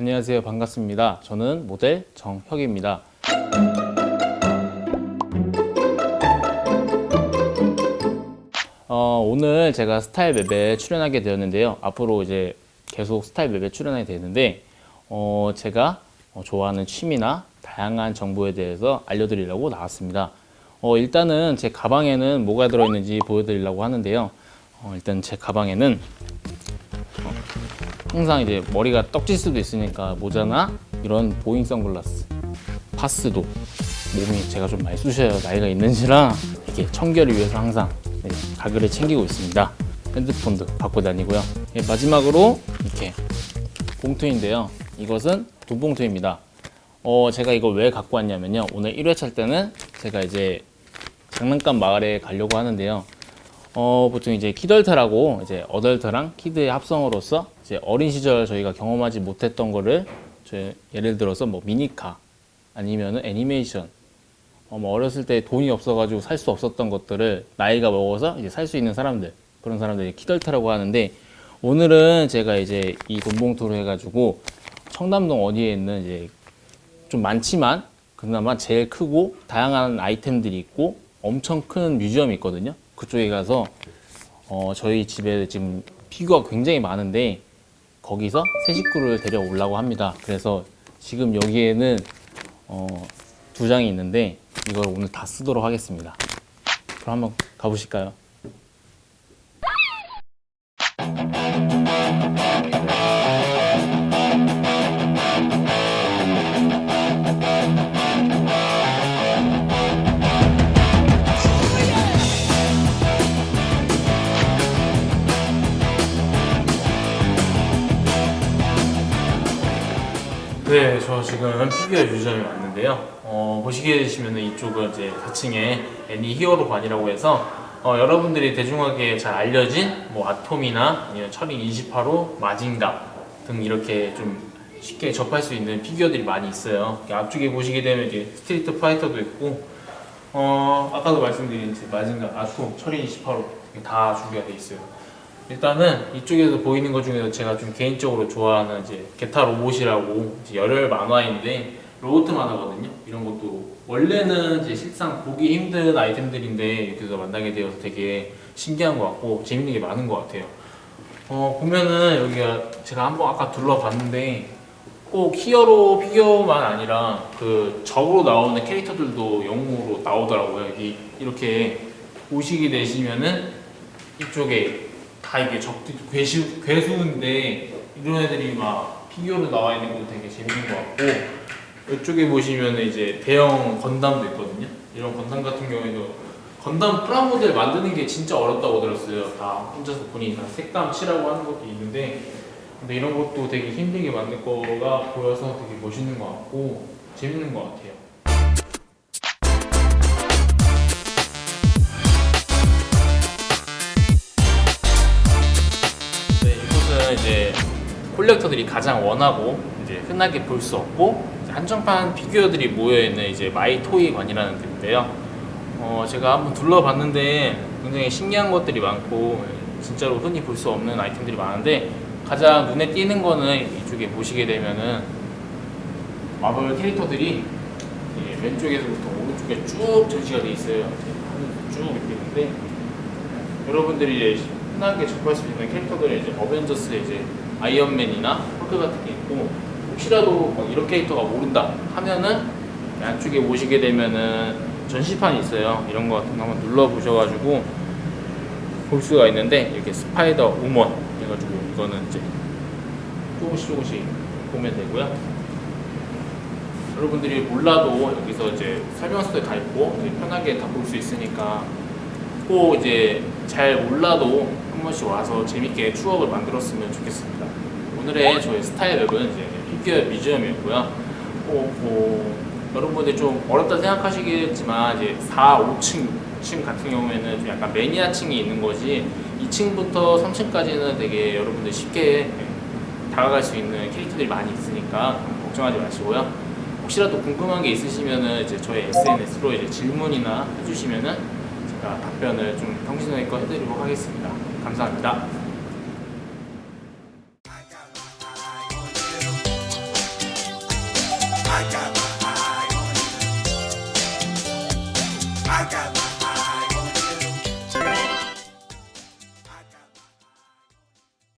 안녕하세요. 반갑습니다. 저는 모델 정혁입니다. 어, 오늘 제가 스타일 맵에 출연하게 되었는데요. 앞으로 이제 계속 스타일 맵에 출연하게 되는데, 어, 제가 어, 좋아하는 취미나 다양한 정보에 대해서 알려드리려고 나왔습니다. 어, 일단은 제 가방에는 뭐가 들어있는지 보여드리려고 하는데요. 어, 일단 제 가방에는 항상 이제 머리가 떡질 수도 있으니까 모자나 이런 보잉 선글라스, 파스도 몸이 제가 좀 많이 쑤셔요 나이가 있는지라 이게 청결을 위해서 항상 네, 가글을 챙기고 있습니다. 핸드폰도 갖고 다니고요. 예, 마지막으로 이렇게 봉투인데요. 이것은 돈 봉투입니다. 어, 제가 이걸 왜 갖고 왔냐면요. 오늘 1회차 때는 제가 이제 장난감 마을에 가려고 하는데요. 어, 보통 이제 키덜트라고 이제 어덜트랑 키드의 합성으로서 이제 어린 시절 저희가 경험하지 못했던 거를 저 예를 들어서 뭐 미니카 아니면은 애니메이션 어, 뭐 어렸을 때 돈이 없어가지고 살 수 없었던 것들을 나이가 먹어서 이제 살 수 있는 사람들 그런 사람들이 키덜트라고 하는데 오늘은 제가 이제 이 돈봉투로 해가지고 청담동 어디에 있는 이제 좀 많지만 그나마 제일 크고 다양한 아이템들이 있고 엄청 큰 뮤지엄이 있거든요. 그쪽에 가서 어, 저희 집에 지금 피규어가 굉장히 많은데 거기서 새 식구를 데려오려고 합니다. 그래서 지금 여기에는 어, 두 장이 있는데 이걸 오늘 다 쓰도록 하겠습니다. 그럼 한번 가보실까요? 네, 저 지금 피규어 뮤지엄에 왔는데요. 어, 보시게 되시면 이쪽은 이제 4층에 애니 히어로관이라고 해서 어, 여러분들이 대중하게 잘 알려진 뭐 아톰이나 아니면 철인 28호, 마징가 등 이렇게 좀 쉽게 접할 수 있는 피규어들이 많이 있어요. 앞쪽에 보시게 되면 이제 스트리트 파이터도 있고 어, 아까도 말씀드린 이제 마징가, 아톰, 철인 28호 다 준비가 돼 있어요. 일단은 이쪽에서 보이는 것 중에서 제가 좀 개인적으로 좋아하는 이제 게타 로봇이라고 이제 열혈 만화인데 로봇 만화거든요. 이런 것도 원래는 이제 실상 보기 힘든 아이템들인데 여기서 만나게 되어서 되게 신기한 것 같고 재밌는 게 많은 것 같아요. 어 보면은 여기가 제가 한번 아까 둘러봤는데 꼭 히어로 피규어만 아니라 그 적으로 나오는 캐릭터들도 영웅으로 나오더라고요. 이렇게 보시게 되시면은 이쪽에 다 이게 적들 괴수 괴수인데 이런 애들이 막 피규어로 나와 있는 것도 되게 재밌는 것 같고 이쪽에 보시면 이제 대형 건담도 있거든요. 이런 건담 같은 경우에도 건담 프라모델 만드는 게 진짜 어렵다고 들었어요. 다 혼자서 본인이 다 색감 칠하고 하는 것도 있는데 근데 이런 것도 되게 힘들게 만들 거가 보여서 되게 멋있는 것 같고 재밌는 것 같아요. 콜렉터들이 가장 원하고 이제 흔하게 볼 수 없고 한정판 피규어들이 모여 있는 이제 마이 토이관이라는 데인데요. 어, 제가 한번 둘러봤는데 굉장히 신기한 것들이 많고 진짜로 흔히 볼 수 없는 아이템들이 많은데 가장 눈에 띄는 거는 이쪽에 보시게 되면은 마블 캐릭터들이 왼쪽에서부터 오른쪽에 쭉 전시가 돼 있어요. 쭉 이렇게 있는데 여러분들이 이제 흔하게 접할 수 있는 캐릭터들이 이제 어벤져스의 이제 아이언맨이나 헐크 같은 게 있고 혹시라도 막 이런 캐릭터가 모른다 하면은 양쪽에 보시게 되면은 전시판이 있어요. 이런 거 같은 거 한번 눌러 보셔가지고 볼 수가 있는데 이렇게 스파이더 우먼 해가지고 이거는 이제 조금씩 조금씩 보면 되고요. 여러분들이 몰라도 여기서 이제 설명서에 다 있고 편하게 다 볼 수 있으니까 꼭 이제 잘 몰라도 한 번씩 와서 재밌게 추억을 만들었으면 좋겠습니다. 오늘의 저희 스타일 웹은 이제 피규어 뮤지엄이었고요. 어, 뭐, 어, 여러분들 좀 어렵다 생각하시겠지만 이제 4, 5층, 층 같은 경우에는 좀 약간 매니아층이 있는 거지 2층부터 3층까지는 되게 여러분들 쉽게 네, 다가갈 수 있는 캐릭터들이 많이 있으니까 걱정하지 마시고요. 혹시라도 궁금한 게 있으시면은 이제 저희 SNS로 이제 질문이나 해주시면은 답변을 좀 형신의껏 해드리고 하겠습니다. 감사합니다. I got